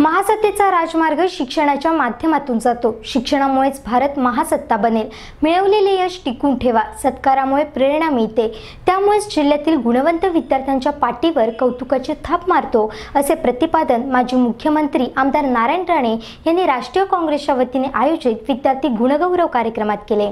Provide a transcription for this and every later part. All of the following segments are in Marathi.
महासत्तेचा राजमार्ग शिक्षणाच्या माध्यमातून जातो. शिक्षणामुळेच भारत महासत्ता बनेल. मिळवलेले यश टिकून ठेवा. सत्कारामुळे प्रेरणा मिळते. त्यामुळेच जिल्ह्यातील गुणवंत विद्यार्थ्यांच्या पाठीवर कौतुकाची थाप मारतो असे प्रतिपादन माजी मुख्यमंत्री आमदार नारायण राणे यांनी राष्ट्रीय काँग्रेसच्या वतीने आयोजित विद्यार्थी गुणगौरव कार्यक्रमात केले.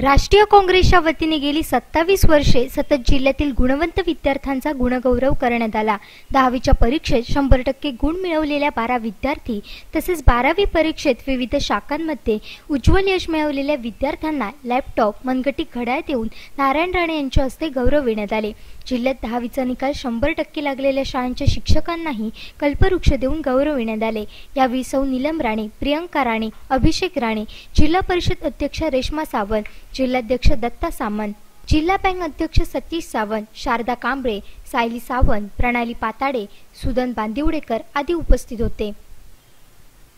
राष्ट्रीय काँग्रेसच्या वतीने गेली सत्तावीस वर्षे सतत जिल्ह्यातील गुणवंत विद्यार्थ्यांचा गुणगौरव करण्यात आला. दहावीच्या परीक्षेत शंभर टक्के गुण मिळवलेल्या बारा विद्यार्थी तसेच बारावी परीक्षेत विविध शाखांमध्ये उज्ज्वल यश मिळवलेल्या विद्यार्थ्यांना लॅपटॉप मनगटी घड्याळ देऊन नारायण राणे यांच्या हस्ते गौरविण्यात आले. जिल्ह्यात दहावीचा निकाल शंभर टक्के लागलेल्या शाळांच्या शिक्षकांनाही कल्पवृक्ष देऊन गौरविण्यात आले. यावेळी सौ नीलम राणे प्रियंका राणे अभिषेक राणे जिल्हा परिषद अध्यक्ष रेश्मा सावंत जिल्हाध्यक्ष दत्ता सामंत जिल्हा बँक अध्यक्ष सतीश सावंत शारदा कांबळे सायली सावंत प्रणाली पाताडे सुदन बांदिवडेकर आदी उपस्थित होते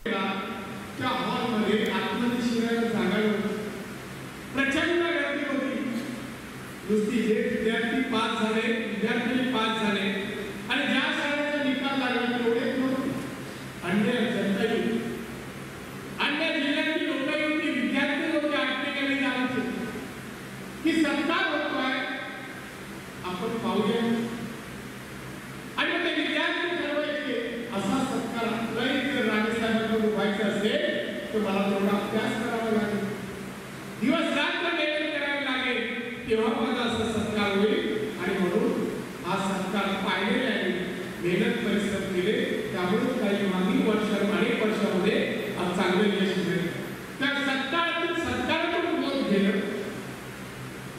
त्या हॉलमध्ये आतमध्ये शिरायला जागा नव्हती प्रचंड गर्दी होती नुसती जे विद्यार्थी पास झाले विद्यार्थी पास झाले आणि ज्या शाळेचा निकाल लागला तेवढेच नव्हते अन्य जनता होती अन्य जिल्ह्यातली लोक होती विद्यार्थी होते आटणेकडे जायचे की सत्कार होतोय आपण पाहूया आणि मग ते विद्यार्थी ठरवायचे असा सत्कार आपलाही जर राणेसाहेबांकडून व्हायचा असेल तर मला थोडा अभ्यास करावा लागेल दिवस रात्र मेहनत करावी लागेल तेव्हा माझा असा सत्कार होईल? आणि म्हणून हा सत्कार पाहिलेला आहे. मेहनत परिश्रम केले. त्यामुळे काही मागील वर्ष अनेक वर्षामध्ये आज चांगले यश मिळेल. त्या सत्कारातून सत्कारातून बोध घेणं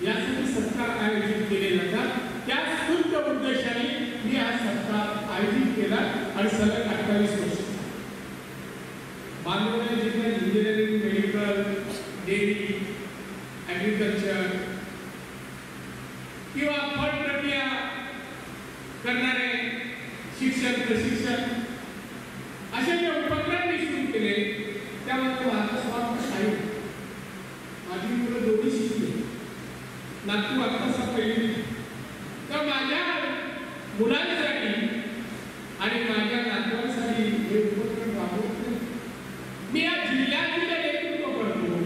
यासाठी सत्कार आयोजित केले जातात. त्या स्तुत्य उद्देशाने मी हा सत्कार आयोजित केला आणि सलग अठ्ठावीस वर्ष करणारे शिक्षण प्रशिक्षण असे जे उपक्रम मी सुरू केले त्यामध्ये माझा स्वार्थ काही माझी मुलं दोन्ही शिकले. नागपूर आत्ताचा पहिली तर माझ्या मुलांसाठी आणि माझ्या नातवांसाठी हे उपक्रम राबवत मी या जिल्ह्यातील नेतृत्व करतो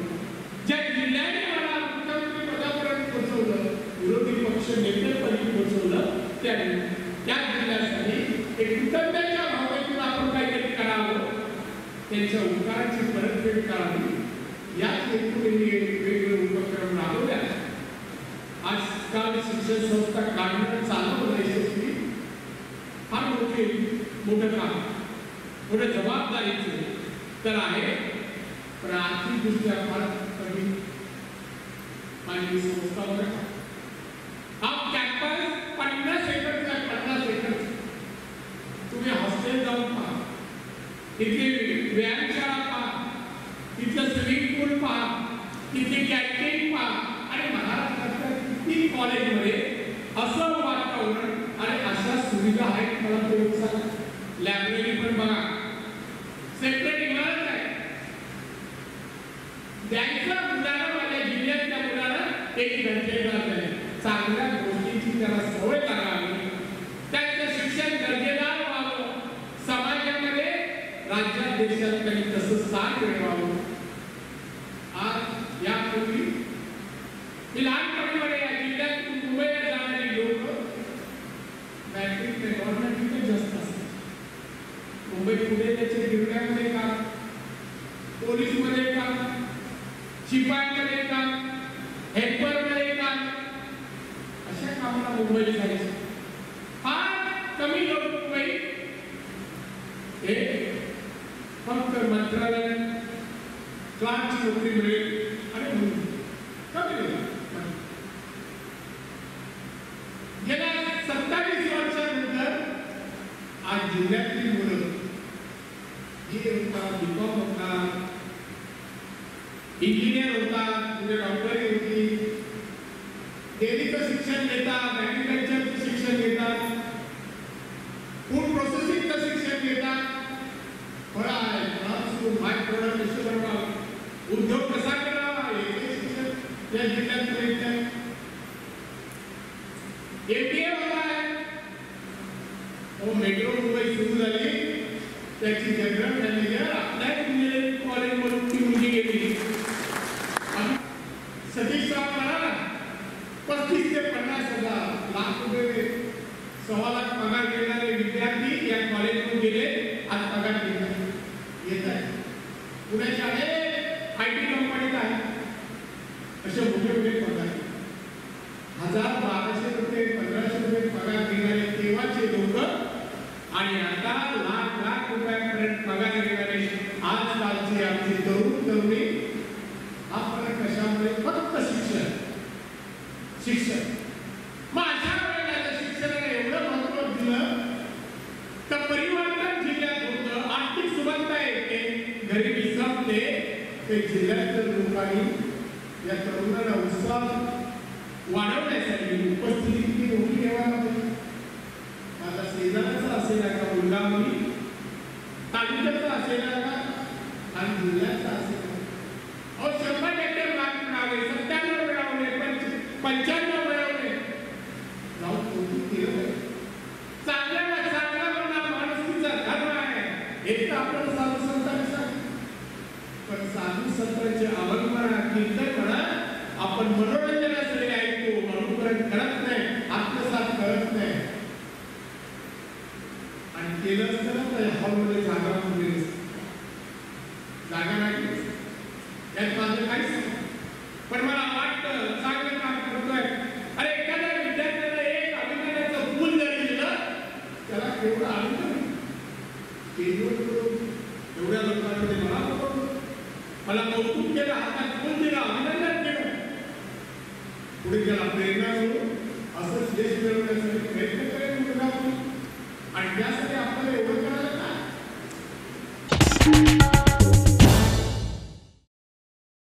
ज्या जिल्ह्याने मला मुख्यमंत्री पदापर्यंत पोहोचवलं विरोधी पक्ष नेतेपदी पोहोचवलं त्या त्या भावनेतून आपण काहीतरी करावं त्यांच्या उपकाराची परतफेड करावी. याच हेतूने वेगवेगळे उपक्रम राबवल्या आजकाल शिक्षण संस्था काढणं चालवणं यशस्वी फार मोठे मोठं काम. मोठं जबाबदारीचं तर आहे पण आर्थिकदृष्ट्या फार कमी. माझी संस्था बरं का. हा कॅम्पस पन्नास एकरचा आहे पन्नास एकर तुम्ही हॉस्टेल जाऊन पहा तिथली व्यायामशाळा पहा तिथलं स्विमिंग पूल पहा तिथे कॅन्टीन पहा आणि महाराष्ट्रातल्या किती कॉलेजमध्ये असं वातावरण आणि अशा सुविधा आहेत मला प्रयोग सांगा लायब्ररी पण बघा. सेपरेट इमारत आहे. द्यायचं मुलाला माझ्या जिल्ह्यातल्या मुलाला एक घंटे आहे चांगल्या गोष्टीची त्याला सवय लागावी त्यांचं शिक्षण दर्जेदार व्हावं समाजामध्ये राज्यात देशात काही तसं स्थान मिळवावं आज यापूर्वी मी लहानपणीमध्ये या जिल्ह्यातून मुंबईला जाणारे लोक बँकिंग ते गव्हर्नमेंट तिथे जास्त असतात. मुंबई पुढे त्याचे गिरण्यामध्ये काम पोलीसमध्ये का शिपाईमध्ये का हेल्परमध्ये का अशा कामाला मुंबईला जायचं. फार कमी लोक मुंबई हे फक्त मंत्रालयात क्लार्कची नोकरी मिळेल आणि म्हणून. कमी गेल्या सत्तावीस वर्षानंतर आज जिल्ह्यातली मुलं हे होता बीकॉम होता इंजिनियर होता म्हणजे डॉक्टरी होती डेलीचं शिक्षण घेतात ॲग्रिकल्चरचं शिक्षण घेतात. उद्योग कसा करावा हे शिक्षण या जिल्ह्यात मिळत आहे एमबीए होत. आहे मेट्रो मुंबई सुरू झाली. त्याची जनरल मॅनेजर आपल्या इंजिनिअरिंग कॉलेजमधून ती मुलगी गेली. आणि सतीश साहेब पस्तीस ते पन्नास हजार लाख रुपये सव्वा लाख पगार घेणारे विद्यार्थी या कॉलेजमधून गेले. आज पगार घेणार येत आहे पुण्याच्या अनेक आय टी कंपनीत आहेत असे मोठे मोठे पगार. हजार बाराशे रुपये पंधराशे रुपये पगार देणारे तेव्हाचे लोक आणि आता लाख लाख रुपयापर्यंत पगार घेणारे आजकालची आमची तरुण तरुणी हा फरक कशामुळे फक्त शिक्षण शिक्षण मग अशा वेळेला जर शिक्षणाला एवढं महत्त्व दिलं तर परिवर्तन जिल्ह्यात होतं आर्थिक सुबत्ता येते गरिबी ते जिल्ह्यातल्या लोकांनी या तरुणांना उत्साह वाढवण्यासाठी उपस्थिती किती मोठी ठेवायला पाहिजे माझा शेजाराचा असेल का मुलगा मुली तालुक्याचा असेल का आणि जिल्ह्याचा असेल. अहो शंभर टक्के मार्क मिळाले सत्त्याण्णव मिळवले पंच पंच्याण्णव पुढे त्याला प्रेरणा मिळून असंच देश मिळवण्यासाठी प्रयत्न करेल मुलगा आणि त्यासाठी आपल्याला एवढं करायला